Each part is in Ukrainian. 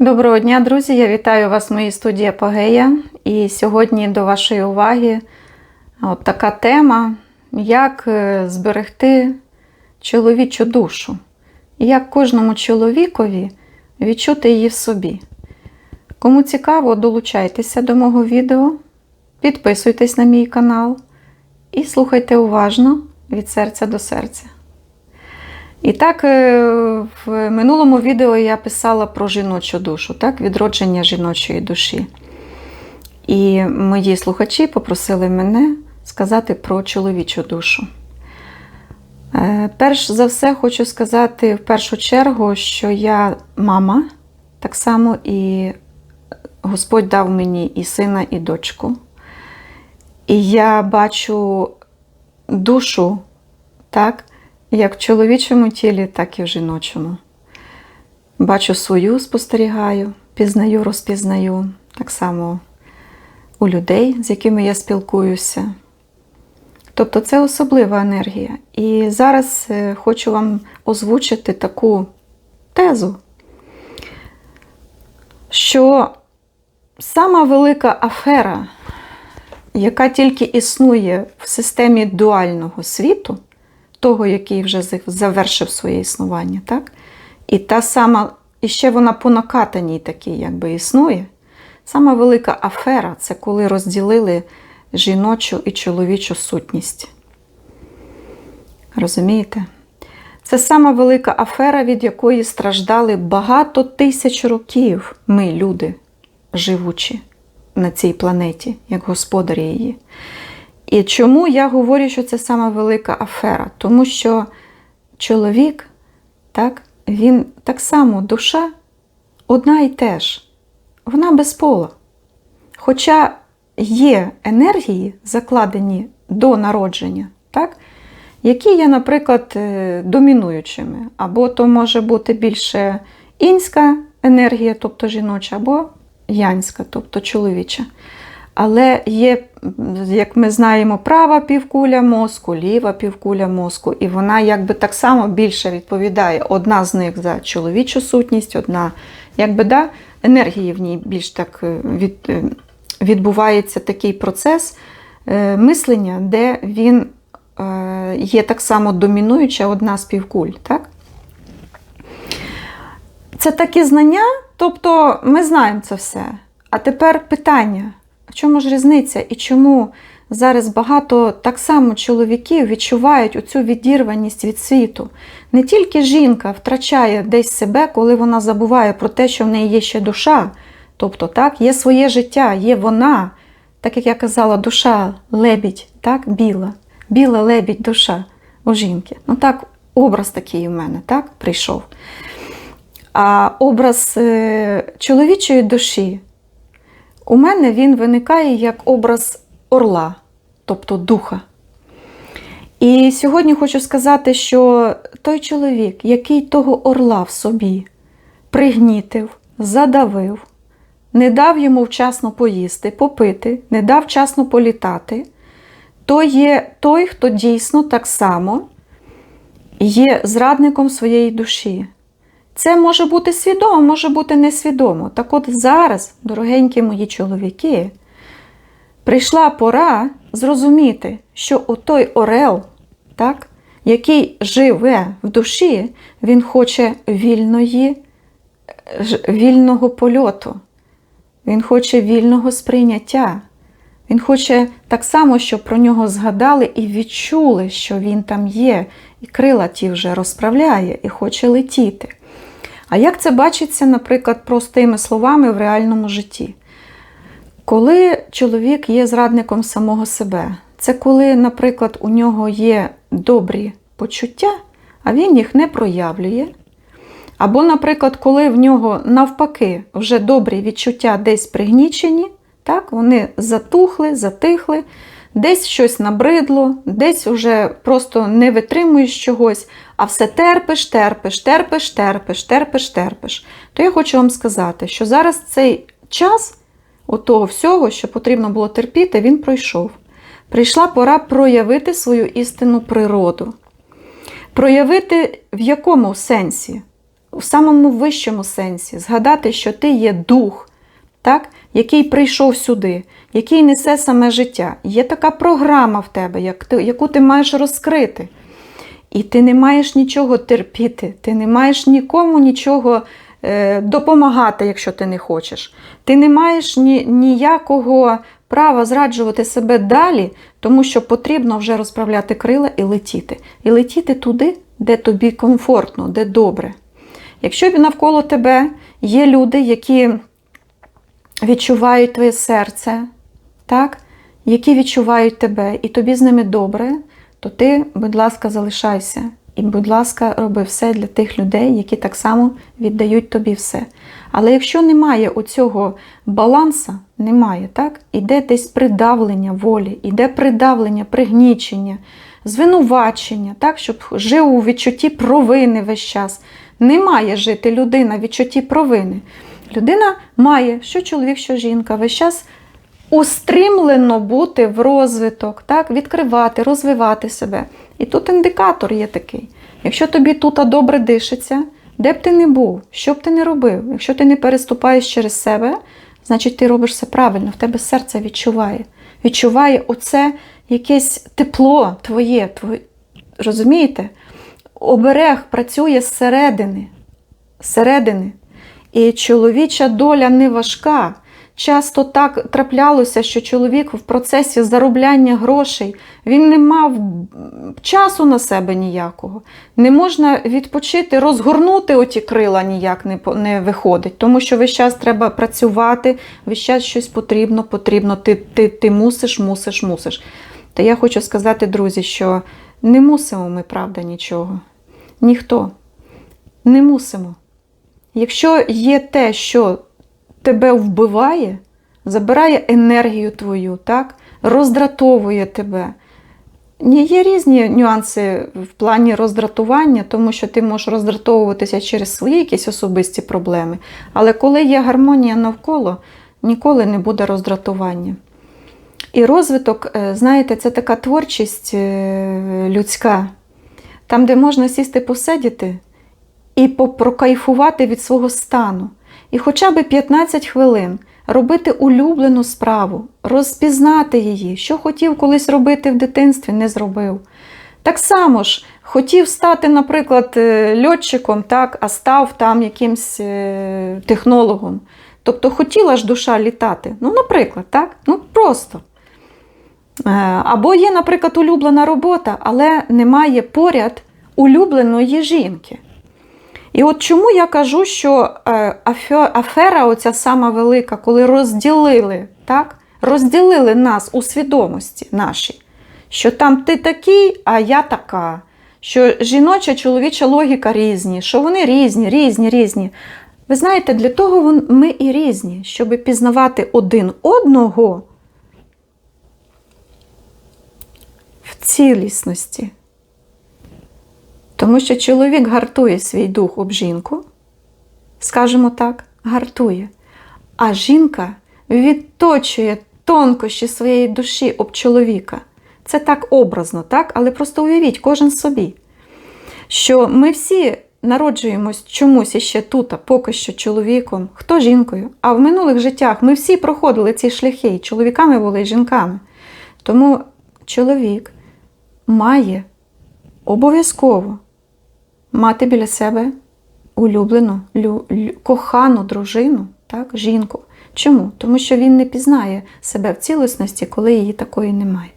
Доброго дня, друзі! Я вітаю вас в моїй студії Апогея. І сьогодні до вашої уваги от така тема, як е, зберегти чоловічу душу. І як кожному чоловікові відчути її в собі. Кому цікаво, долучайтеся до мого відео, підписуйтесь на мій канал і слухайте уважно від серця до серця. І так, е, в минулому відео я писала про жіночу душу, так, відродження жіночої душі. І мої слухачі попросили мене сказати про чоловічу душу. Е, Перш за все, хочу сказати в першу чергу, що я мама, так само і Господь дав мені і сина, і дочку. І я бачу душу, так, як в чоловічому тілі, так і в жіночому. Бачу свою, спостерігаю, пізнаю, розпізнаю, так само у людей, з якими я спілкуюся. Тобто це особлива енергія. І зараз е, хочу вам озвучити таку тезу, що сама велика афера, яка тільки існує в системі дуального світу, того, який вже завершив своє існування, так? І та сама, і ще вона по накатаній такій, якби існує. Сама велика афера це коли розділили жіночу і чоловічу сутність. Розумієте? Це сама велика афера, від якої страждали багато тисяч років ми, люди, живучі на цій планеті, як господарі її. І чому я говорю, що це сама велика афера? Тому що чоловік, так, він так само душа одна і те ж, вона безпола. Хоча є енергії, закладені до народження, так, які є, наприклад, е, домінуючими. Або то може бути більше інська енергія, тобто жіноча, або янська, тобто чоловіча. Але є, як ми знаємо, права півкуля мозку, ліва півкуля мозку, і вона якби так само більше відповідає. Одна з них за чоловічу сутність, одна, якби да, енергії в ній більш так від, відбувається такий процес е, мислення, де він е, є так само домінуюча одна з півкуль. Так? Це такі знання, тобто ми знаємо це все. А тепер питання. Чому ж різниця і чому зараз багато так само чоловіків відчувають оцю відірваність від світу? Не тільки жінка втрачає десь себе, коли вона забуває про те, що в неї є ще душа. Тобто, так, є своє життя, є вона, так як я казала, душа лебідь, так, біла, біла лебідь, душа у жінки. Ну так, образ такий у мене так, прийшов. А образ е, чоловічої душі. У мене він виникає як образ орла, тобто духа. І сьогодні хочу сказати, що той чоловік, який того орла в собі пригнітив, задавив, не дав йому вчасно поїсти, попити, не дав вчасно політати, то є той, хто дійсно так само є зрадником своєї душі. Це може бути свідомо, може бути несвідомо. Так от зараз, дорогенькі мої чоловіки, прийшла пора зрозуміти, що отой Орел, так, який живе в душі, він хоче вільної, вільного польоту, він хоче вільного сприйняття. Він хоче так само, щоб про нього згадали і відчули, що він там є, і крила ті вже розправляє, і хоче летіти. А як це бачиться, наприклад, простими словами в реальному житті? Коли чоловік є зрадником самого себе, це коли, наприклад, у нього є добрі почуття, а він їх не проявлює. Або, наприклад, коли в нього навпаки вже добрі відчуття десь пригнічені, так, вони затухли, затихли, десь щось набридло, десь вже просто не витримуєш чогось, а все терпиш, терпиш, терпиш, терпиш, терпиш, терпиш. То я хочу вам сказати, що зараз цей час отого всього, що потрібно було терпіти, він пройшов. Прийшла пора проявити свою істинну природу. Проявити в якому сенсі? в самому вищому сенсі, згадати, що ти є дух, так? Який прийшов сюди, який несе саме життя. Є така програма в тебе, як ти, яку ти маєш розкрити. І ти не маєш нічого терпіти, ти не маєш нікому нічого е, допомагати, якщо ти не хочеш. Ти не маєш ні, ніякого права зраджувати себе далі, тому що потрібно вже розправляти крила і летіти. І летіти туди, де тобі комфортно, де добре. Якщо навколо тебе є люди, які відчувають твоє серце, так? які відчувають тебе, і тобі з ними добре, то ти, будь ласка, залишайся. І, будь ласка, роби все для тих людей, які так само віддають тобі все. Але якщо немає оцього баланса, немає, так? Іде десь придавлення волі, іде придавлення, пригнічення, звинувачення, так? щоб жив у відчутті провини весь час. Не має жити людина в відчутті провини. Людина має, що чоловік, що жінка, весь час устремлено бути в розвиток, так? відкривати, розвивати себе. І тут індикатор є такий. Якщо тобі тут добре дишиться, де б ти не був, що б ти не робив, якщо ти не переступаєш через себе, значить ти робиш все правильно, в тебе серце відчуває. Відчуває оце якесь тепло твоє, твоє. розумієте? Оберег працює зсередини. зсередини. І чоловіча доля не важка. Часто так траплялося, що чоловік в процесі заробляння грошей він не мав часу на себе ніякого. Не можна відпочити, розгорнути оті крила ніяк не, не виходить, тому що весь час треба працювати, весь час щось потрібно, потрібно. Ти, ти, ти мусиш, мусиш, мусиш. Та я хочу сказати, друзі, що не мусимо ми, правда, нічого. Ніхто. Не мусимо. Якщо є те, що тебе вбиває, забирає енергію твою, так? роздратовує тебе. Ні, Є різні нюанси в плані роздратування, тому що ти можеш роздратовуватися через свої якісь особисті проблеми. Але коли є гармонія навколо, ніколи не буде роздратування. І розвиток, е, знаєте, це така творчість е, людська, там, де можна сісти посидіти і прокайфувати від свого стану. І хоча б 15 хвилин робити улюблену справу, розпізнати її, що хотів колись робити в дитинстві, не зробив. Так само ж хотів стати, наприклад, е, льотчиком, так, а став там якимсь е, технологом. Тобто хотіла ж душа літати. Ну, наприклад, так? Ну просто. Е, Або є, наприклад, улюблена робота, але немає поряд улюбленої жінки. І от чому я кажу, що е, афера, оця сама велика, коли розділили, так? розділили нас у свідомості нашій, що там ти такий, а я така, що жіноча, чоловіча логіка різні, що вони різні, різні, різні. Ви знаєте, для того ми і різні, щоб пізнавати один одного в цілісності. Тому що чоловік гартує свій дух об жінку, скажімо так, гартує. А жінка відточує тонкощі своєї душі об чоловіка. Це так образно, так? але просто уявіть, кожен собі, що ми всі народжуємось чомусь іще тут, а поки що чоловіком, хто жінкою. А в минулих життях ми всі проходили ці шляхи, і чоловіками були і жінками. Тому чоловік має обов'язково мати біля себе улюблену, лю, лю, кохану дружину, так, жінку. Чому? Тому що він не пізнає себе в цілісності, коли її такої немає.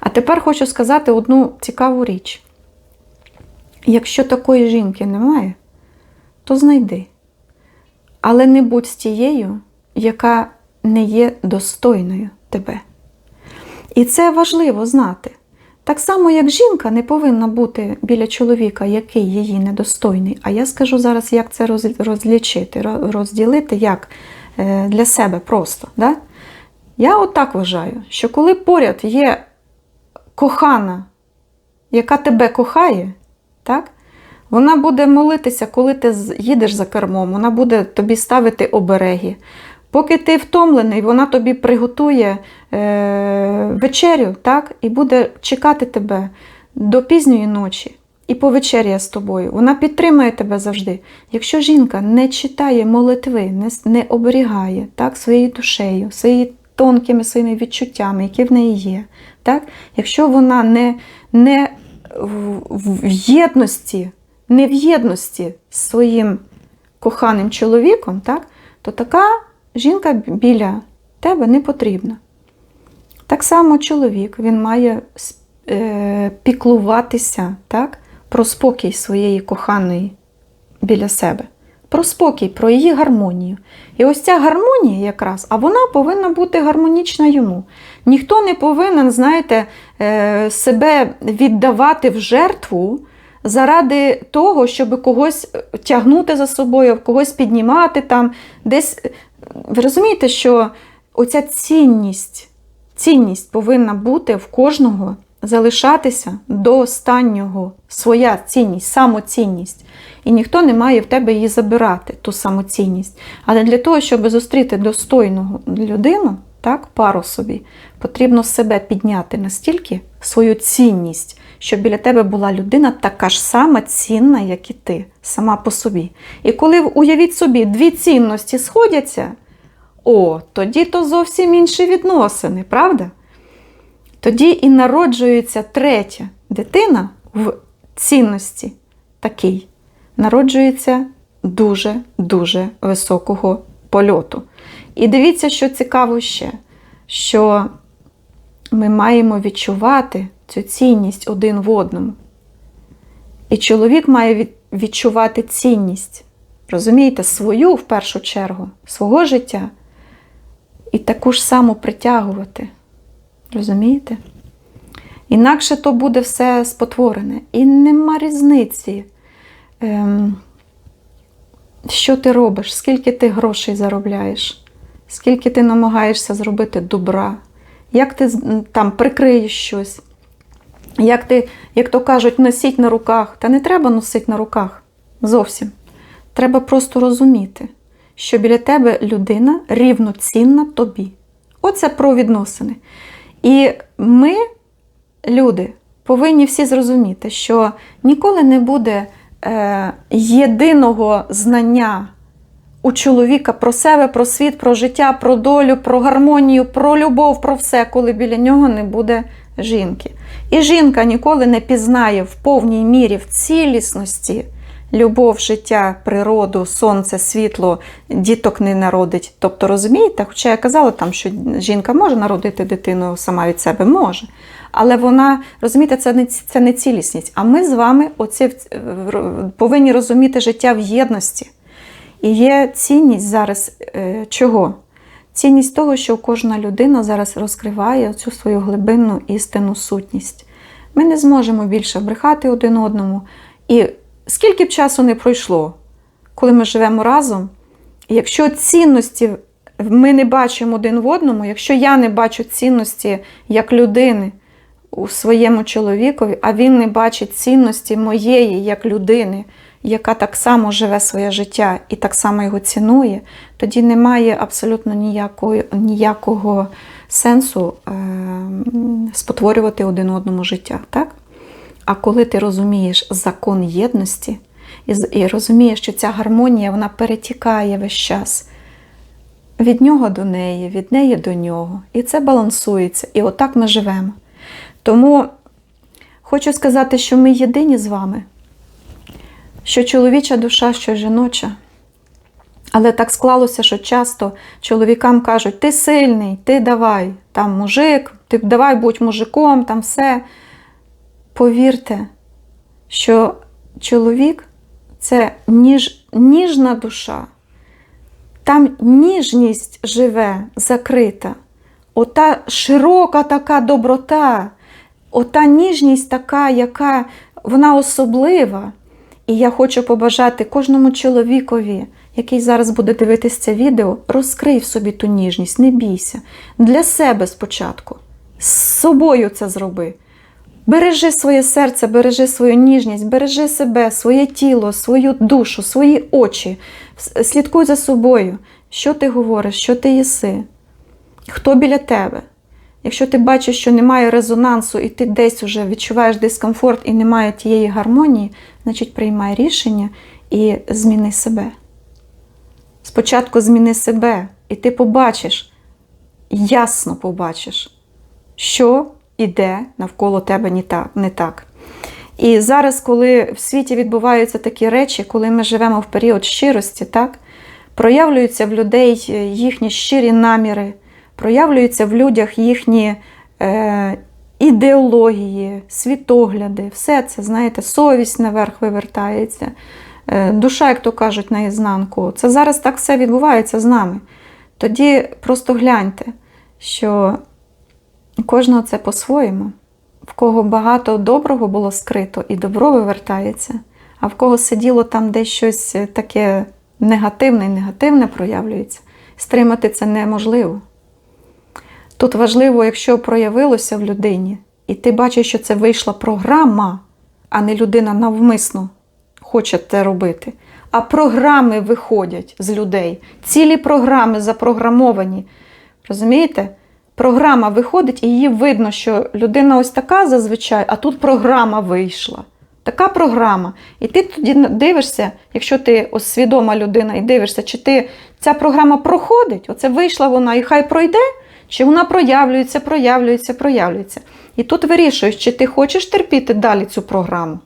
А тепер хочу сказати одну цікаву річ. Якщо такої жінки немає, то знайди. Але не будь з тією, яка не є достойною тебе. І це важливо знати. Так само, як жінка не повинна бути біля чоловіка, який її недостойний. А я скажу зараз, як це розлічити, розділити як е, для себе просто. Да? Я отак вважаю, що коли поряд є кохана, яка тебе кохає, так? вона буде молитися, коли ти їдеш за кермом, вона буде тобі ставити обереги. Поки ти втомлений, вона тобі приготує е, вечерю так, і буде чекати тебе до пізньої ночі. і повечеряє з тобою. Вона підтримує тебе завжди. Якщо жінка не читає молитви, не, не оберігає так, своєю душею, своїми тонкими своїми відчуттями, які в неї є, так, якщо вона не, не в єдності, не в єдності з своїм коханим чоловіком, так, то така жінка біля тебе не потрібна. Так само чоловік він має е, піклуватися так, про спокій своєї коханої біля себе, про спокій, про її гармонію. І ось ця гармонія якраз, а вона повинна бути гармонічна йому. Ніхто не повинен, знаєте, е, себе віддавати в жертву заради того, щоб когось тягнути за собою, когось піднімати там, десь. Ви розумієте, що оця цінність, цінність повинна бути в кожного залишатися до останнього. Своя цінність, самоцінність. І ніхто не має в тебе її забирати, ту самоцінність. Але для того, щоб зустріти достойну людину, так, пару собі, потрібно себе підняти настільки свою цінність, щоб біля тебе була людина така ж сама цінна, як і ти, сама по собі. І коли уявіть собі, дві цінності сходяться, о, тоді то зовсім інші відносини, правда? Тоді і народжується третя дитина в цінності такій. Народжується дуже-дуже високого польоту. І дивіться, що цікаво ще, що ми маємо відчувати цю цінність один в одному. І чоловік має відчувати цінність, розумієте, свою в першу чергу, свого життя, і таку ж саму притягувати. Розумієте? Інакше то буде все спотворене. І нема різниці, ем, що ти робиш, скільки ти грошей заробляєш, скільки ти намагаєшся зробити добра, як ти там прикриєш щось, як ти, як то кажуть, носіть на руках. Та не треба носити на руках зовсім. Треба просто розуміти, що біля тебе людина рівноцінна тобі. Оце про відносини. І ми, люди, повинні всі зрозуміти, що ніколи не буде е, єдиного знання у чоловіка про себе, про світ, про життя, про долю, про гармонію, про любов, про все, коли біля нього не буде жінки. І жінка ніколи не пізнає в повній мірі, в цілісності любов, життя, природу, сонце, світло, діток не народить. Тобто, розумієте, хоча я казала там, що жінка може народити дитину сама від себе, може. Але вона, розумієте, це не, це не цілісність. А ми з вами в- повинні розуміти життя в єдності. І є цінність зараз е, чого? Цінність того, що кожна людина зараз розкриває цю свою глибинну істинну сутність. Ми не зможемо більше брехати один одному. І скільки б часу не пройшло, коли ми живемо разом, якщо цінності ми не бачимо один в одному, якщо я не бачу цінності як людини у своєму чоловікові, а він не бачить цінності моєї як людини, яка так само живе своє життя і так само його цінує, тоді немає абсолютно ніякого, ніякого сенсу е, спотворювати один одному життя. Так? А коли ти розумієш закон єдності і, і розумієш, що ця гармонія вона перетікає весь час від нього до неї, від неї до нього. І це балансується. І отак ми живемо. Тому хочу сказати, що ми єдині з вами, що чоловіча душа, що жіноча. Але так склалося, що часто чоловікам кажуть: ти сильний, ти давай, там мужик, ти давай будь мужиком, там все. Повірте, що чоловік це ніж, ніжна душа. Там ніжність живе, закрита. Ота широка така доброта, ота ніжність така, яка вона особлива. І я хочу побажати кожному чоловікові, який зараз буде дивитися це відео, розкрий в собі ту ніжність, не бійся. Для себе спочатку. З собою це зроби. Бережи своє серце, бережи свою ніжність, бережи себе, своє тіло, свою душу, свої очі. Слідкуй за собою, що ти говориш, що ти їси, хто біля тебе. Якщо ти бачиш, що немає резонансу, і ти десь вже відчуваєш дискомфорт і немає тієї гармонії, значить приймай рішення і зміни себе. Спочатку зміни себе, і ти побачиш, ясно побачиш, що іде навколо тебе не так. І зараз, коли в світі відбуваються такі речі, коли ми живемо в період щирості, так, проявлюються в людей їхні щирі наміри, проявлюються в людях їхні е, ідеології, світогляди, все це, знаєте, совість наверх вивертається, е, душа, як то кажуть, наізнанку. Це зараз так все відбувається з нами. Тоді просто гляньте, що кожного це по-своєму. В кого багато доброго було скрито і добро вивертається, а в кого сиділо там десь щось таке негативне і негативне проявлюється, стримати це неможливо. Тут важливо, якщо проявилося в людині, і ти бачиш, що це вийшла програма, а не людина навмисно хоче це робити. А програми виходять з людей. Цілі програми запрограмовані. Розумієте? Програма виходить, і її видно, що людина ось така зазвичай, а тут програма вийшла. Така програма. І ти тоді дивишся, якщо ти ось свідома людина і дивишся, чи ти ця програма проходить, оце вийшла вона і хай пройде, чи вона проявлюється, проявлюється, проявлюється. І тут вирішуєш, чи ти хочеш терпіти далі цю програму,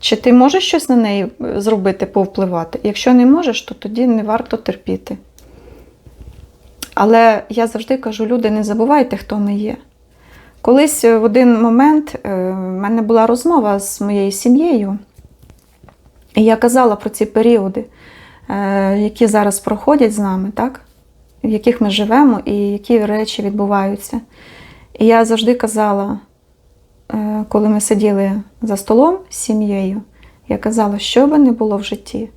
чи ти можеш щось на неї е, зробити, повпливати. Якщо не можеш, то тоді не варто терпіти. Але я завжди кажу, люди, не забувайте, хто ми є. Колись в один момент е, в мене була розмова з моєю сім'єю, і я казала про ці періоди, е, які зараз проходять з нами, так? В яких ми живемо і які речі відбуваються. І я завжди казала, е, коли ми сиділи за столом з сім'єю, я казала, що би не було в житті,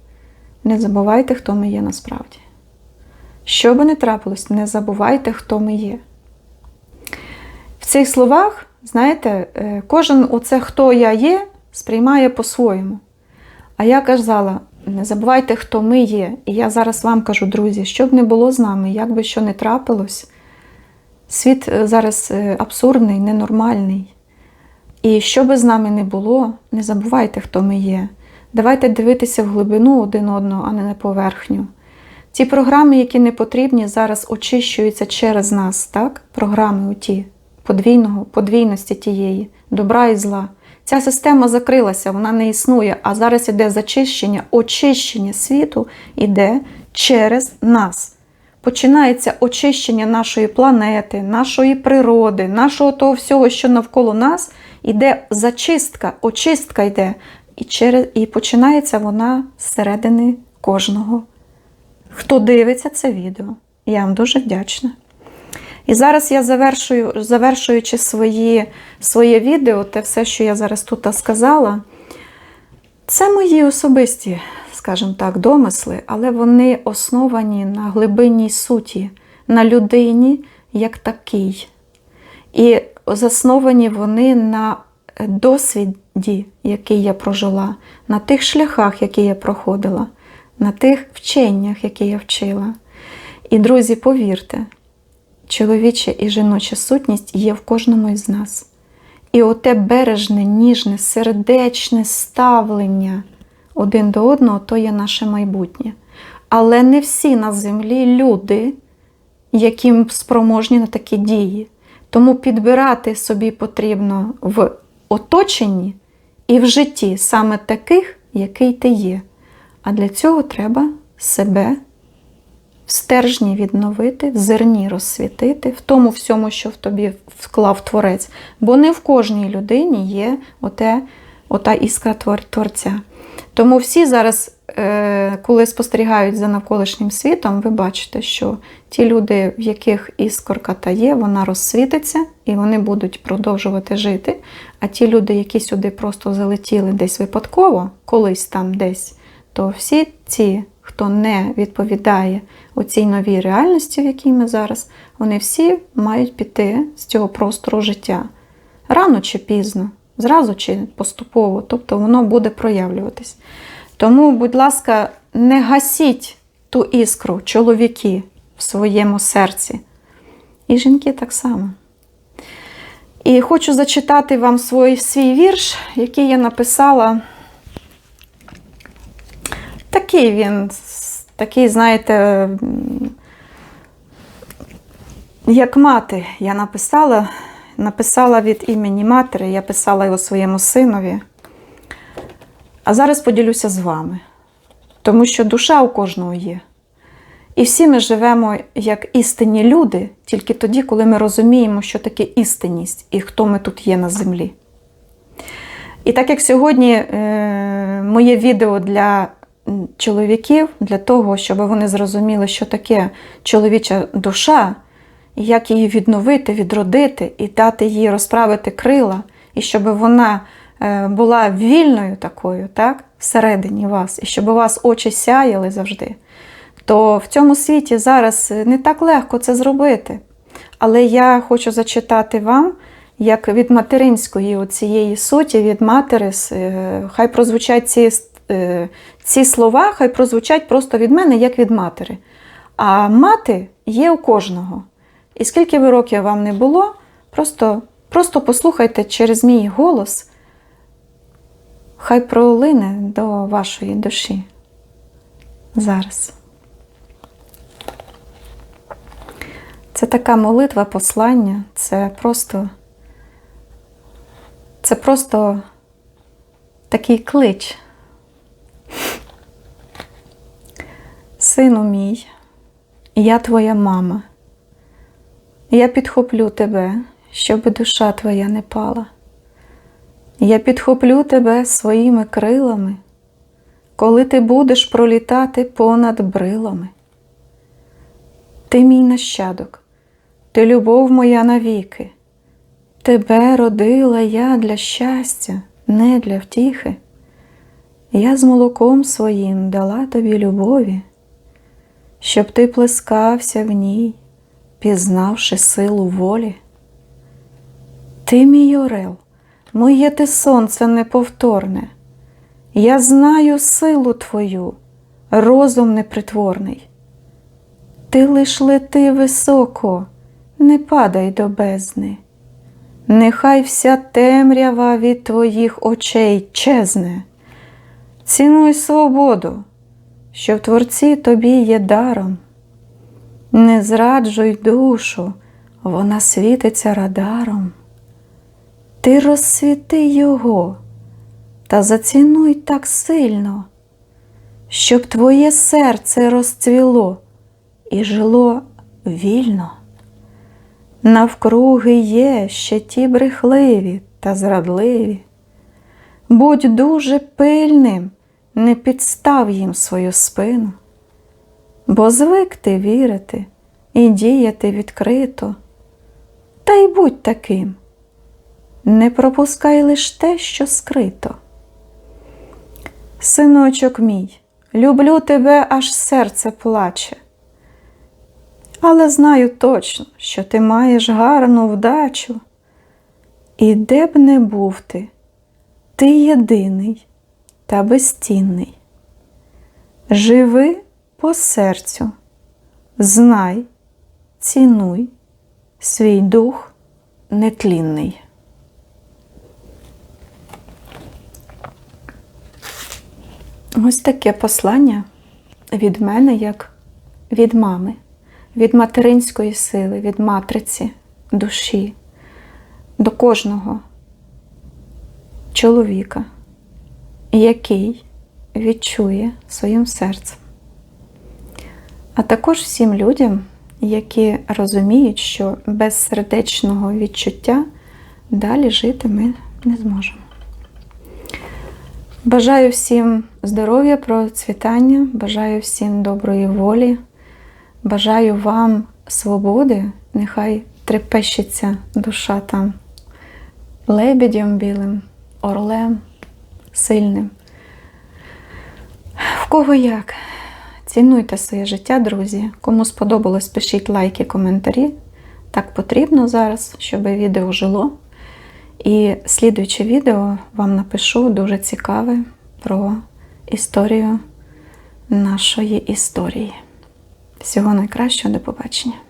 не забувайте, хто ми є насправді. Що би не трапилось, не забувайте, хто ми є. В цих словах, знаєте, е, кожен оце хто я є, сприймає по-своєму. А я казала, не забувайте, хто ми є. І я зараз вам кажу, друзі, що б не було з нами, як би що не трапилось, світ е, зараз е, абсурдний, ненормальний. І що би з нами не було, не забувайте, хто ми є. Давайте дивитися в глибину один одного, а не на поверхню. Ті програми, які не потрібні, зараз очищуються через нас, так? Програми оті подвійного, подвійності тієї, добра і зла. Ця система закрилася, вона не існує, а зараз іде зачищення, очищення світу іде через нас. Починається очищення нашої планети, нашої природи, нашого того всього, що навколо нас, іде зачистка, очистка йде. І, через, і починається вона зсередини кожного. Хто дивиться це відео, я вам дуже вдячна. І зараз я завершую, завершуючи свої, своє відео, те все, що я зараз тут сказала, це мої особисті, скажімо так, домисли, але вони основані на глибинній суті, на людині як такій. І засновані вони на досвіді, який я прожила, на тих шляхах, які я проходила, на тих вченнях, які я вчила. І, друзі, повірте, чоловіча і жіноча сутність є в кожному із нас. І оте бережне, ніжне, сердечне ставлення один до одного то є наше майбутнє. Але не всі на землі люди, які спроможні на такі дії. Тому підбирати собі потрібно в оточенні і в житті саме таких, який ти є. А для цього треба себе в стержні відновити, в зерні розсвітити, в тому всьому, що в тобі вклав творець. Бо не в кожній людині є оте, ота іскра творця. Тому всі зараз, е, коли спостерігають за навколишнім світом, ви бачите, що ті люди, в яких іскорка та є, вона розсвітиться і вони будуть продовжувати жити. А ті люди, які сюди просто залетіли десь випадково, колись там десь, то всі ці, хто не відповідає у цій новій реальності, в якій ми зараз, вони всі мають піти з цього простору життя. Рано чи пізно, зразу чи поступово, тобто воно буде проявлюватись. Тому, будь ласка, не гасіть ту іскру, чоловіки в своєму серці. І жінки так само. І хочу зачитати вам свій, свій вірш, який я написала. Такий він, такий, знаєте, як мати я написала, написала від імені матері, я писала його своєму синові. А зараз поділюся з вами, тому що душа у кожного є. І всі ми живемо як істинні люди тільки тоді, коли ми розуміємо, що таке істинність і хто ми тут є на землі. І так як сьогодні е, моє відео для чоловіків, для того, щоб вони зрозуміли, що таке чоловіча душа, і як її відновити, відродити і дати їй розправити крила, і щоб вона е, була вільною такою, так, всередині вас, і щоб у вас очі сяяли завжди то в цьому світі зараз не так легко це зробити. Але я хочу зачитати вам, як від материнської цієї суті, від матери, е, хай прозвучать ці, е, ці слова, хай прозвучать просто від мене, як від матері. А мати є у кожного. І скільки би років вам не було, просто, просто послухайте через мій голос, хай пролине до вашої душі. Зараз. Це така молитва, послання, це просто, це просто такий клич. Сину мій, я твоя мама. Я підхоплю тебе, щоб душа твоя не пала. Я підхоплю тебе своїми крилами, коли ти будеш пролітати понад брилами. Ти мій нащадок, ти любов моя навіки. Тебе родила я для щастя, не для втіхи. Я з молоком своїм дала тобі любові, щоб ти плескався в ній, пізнавши силу волі. Ти мій орел, моє ти сонце неповторне. Я знаю силу твою, розум непритворний. Ти лиш лети високо, не падай до бездни. Нехай вся темрява від твоїх очей чезне. Цінуй свободу, що в Творці тобі є даром. Не зраджуй душу, вона світиться радаром. Ти розсвіти його та зацінуй так сильно, щоб твоє серце розцвіло і жило вільно. Навкруги є ще ті брехливі та зрадливі. Будь дуже пильним, не підстав їм свою спину, бо звик ти вірити і діяти відкрито. Та й будь таким, не пропускай лиш те, що скрито. Синочок мій, люблю тебе, аж серце плаче. Але знаю точно, що ти маєш гарну вдачу. І де б не був ти, ти єдиний та безцінний. Живи по серцю, знай, цінуй свій дух нетлінний. Ось таке послання від мене, як від мами, від материнської сили, від матриці душі до кожного чоловіка, який відчує своїм серцем. А також всім людям, які розуміють, що без сердечного відчуття далі жити ми не зможемо. Бажаю всім здоров'я, процвітання, бажаю всім доброї волі, бажаю вам свободи, нехай трепещеться душа там лебедем білим, орлем сильним. В кого як? Цінуйте своє життя, друзі. Кому сподобалось, пишіть лайки, коментарі. Так потрібно зараз, щоб відео жило. І слідуюче відео вам напишу дуже цікаве про історію нашої історії. Всього найкращого, до побачення!